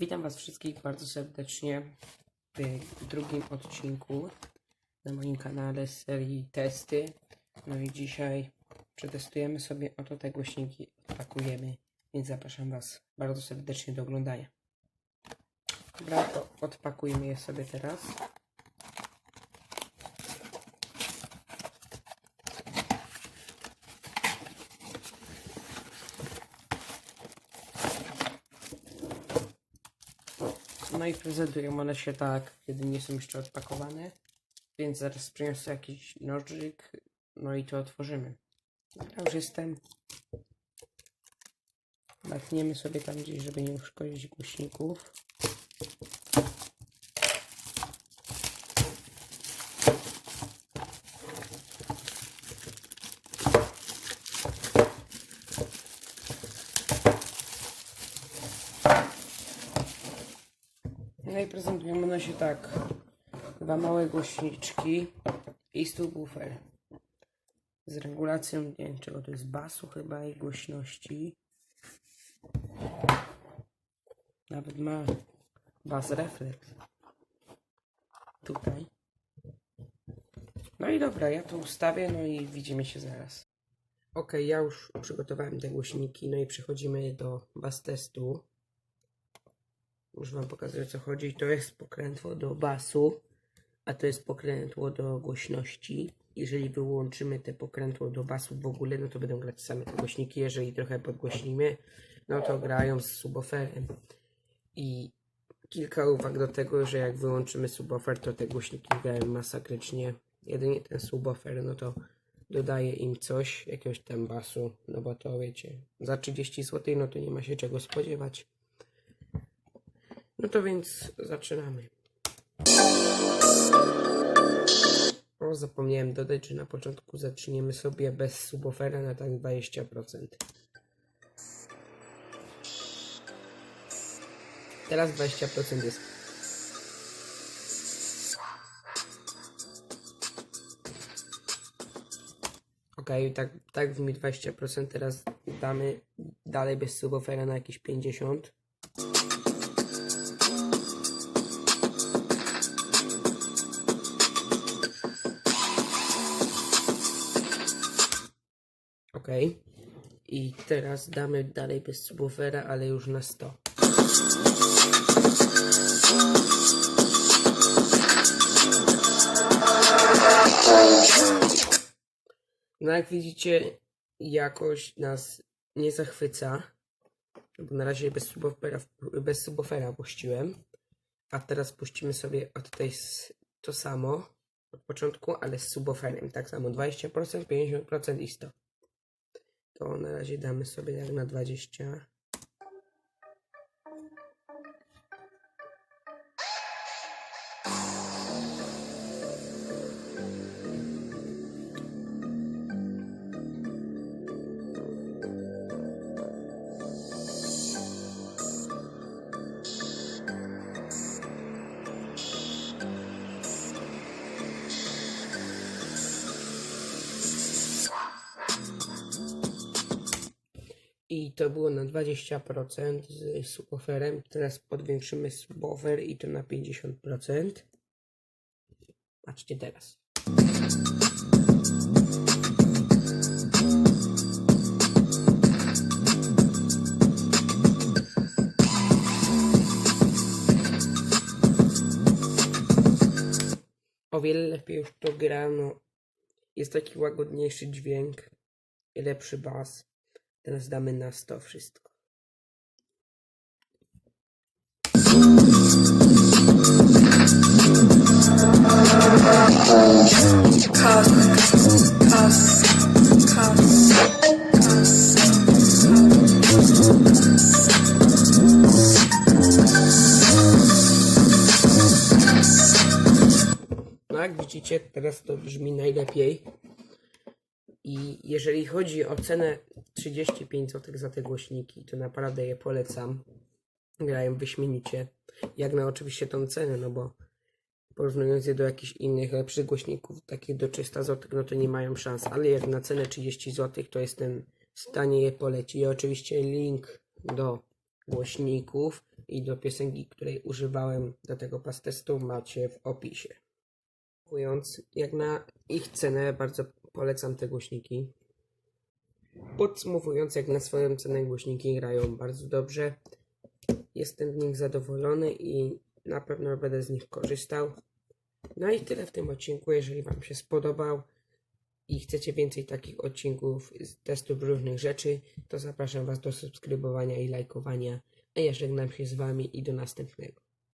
Witam Was wszystkich bardzo serdecznie w drugim odcinku na moim kanale z serii testy. No i dzisiaj przetestujemy sobie oto te głośniki, pakujemy, więc zapraszam Was bardzo serdecznie do oglądania. Dobra, to odpakujmy je sobie teraz. No i prezentują one się tak, kiedy nie są jeszcze odpakowane. Więc zaraz przyniosę jakiś nożyk, no i to otworzymy. Ja już jestem. Matniemy sobie tam gdzieś, żeby nie uszkodzić głośników. I prezentują one się tak. Dwa małe głośniczki i subwoofer. Z regulacją, nie wiem czego to jest, basu chyba i głośności. Nawet ma bas refleks. Tutaj. No i dobra, ja to ustawię, no i widzimy się zaraz. Ok, ja już przygotowałem te głośniki, no i przechodzimy do bas testu. Już wam pokazuję o co chodzi. To jest pokrętło do basu, a to jest pokrętło do głośności. Jeżeli wyłączymy te pokrętło do basu w ogóle, no to będą grać same te głośniki. Jeżeli trochę podgłośnimy, no to grają z subwooferem. I kilka uwag do tego, że jak wyłączymy subwoofer, to te głośniki grają masakrycznie. Jedynie ten subwoofer, no to dodaje im coś, jakiegoś tam basu, no bo to wiecie, za 30 zł, no to nie ma się czego spodziewać. No to więc zaczynamy. O, zapomniałem dodać, że na początku zaczniemy sobie bez subwoofera na tak 20%. Teraz 20% jest. Ok, tak, tak w mi 20%, teraz damy dalej bez subwoofera na jakieś 50%. I teraz damy dalej bez subwoofera, ale już na 100. No jak widzicie, jakość nas nie zachwyca. Bo na razie bez subwoofera, bez subwoofera puściłem. A teraz puścimy sobie od tej to samo od początku, ale z subwooferem. Tak samo 20%, 50% i 100. To na razie damy sobie jak na 20. I to było na 20% z subwooferem. Teraz podwiększymy subwoofer i to na 50%. Patrzcie teraz. O wiele lepiej już to gra, no. Jest taki łagodniejszy dźwięk lepszy bas. Teraz damy na 100 wszystko. No jak widzicie, teraz to brzmi najlepiej. I jeżeli chodzi o cenę 35 zł za te głośniki, to naprawdę je polecam. Grają wyśmienicie. Jak na oczywiście tą cenę, no bo porównując je do jakichś innych lepszych głośników, takich do 300 zł, no to nie mają szans. Ale jak na cenę 30 zł, to jestem w stanie je polecić. I oczywiście link do głośników i do piosenki, której używałem do tego pastestu macie w opisie. Mówiąc, jak na ich cenę bardzo polecam te głośniki. Podsumowując, jak na swoją cenę głośniki grają bardzo dobrze. Jestem z nich zadowolony i na pewno będę z nich korzystał. No i tyle w tym odcinku. Jeżeli Wam się spodobał i chcecie więcej takich odcinków z testów różnych rzeczy, to zapraszam Was do subskrybowania i lajkowania. A ja żegnam się z Wami i do następnego.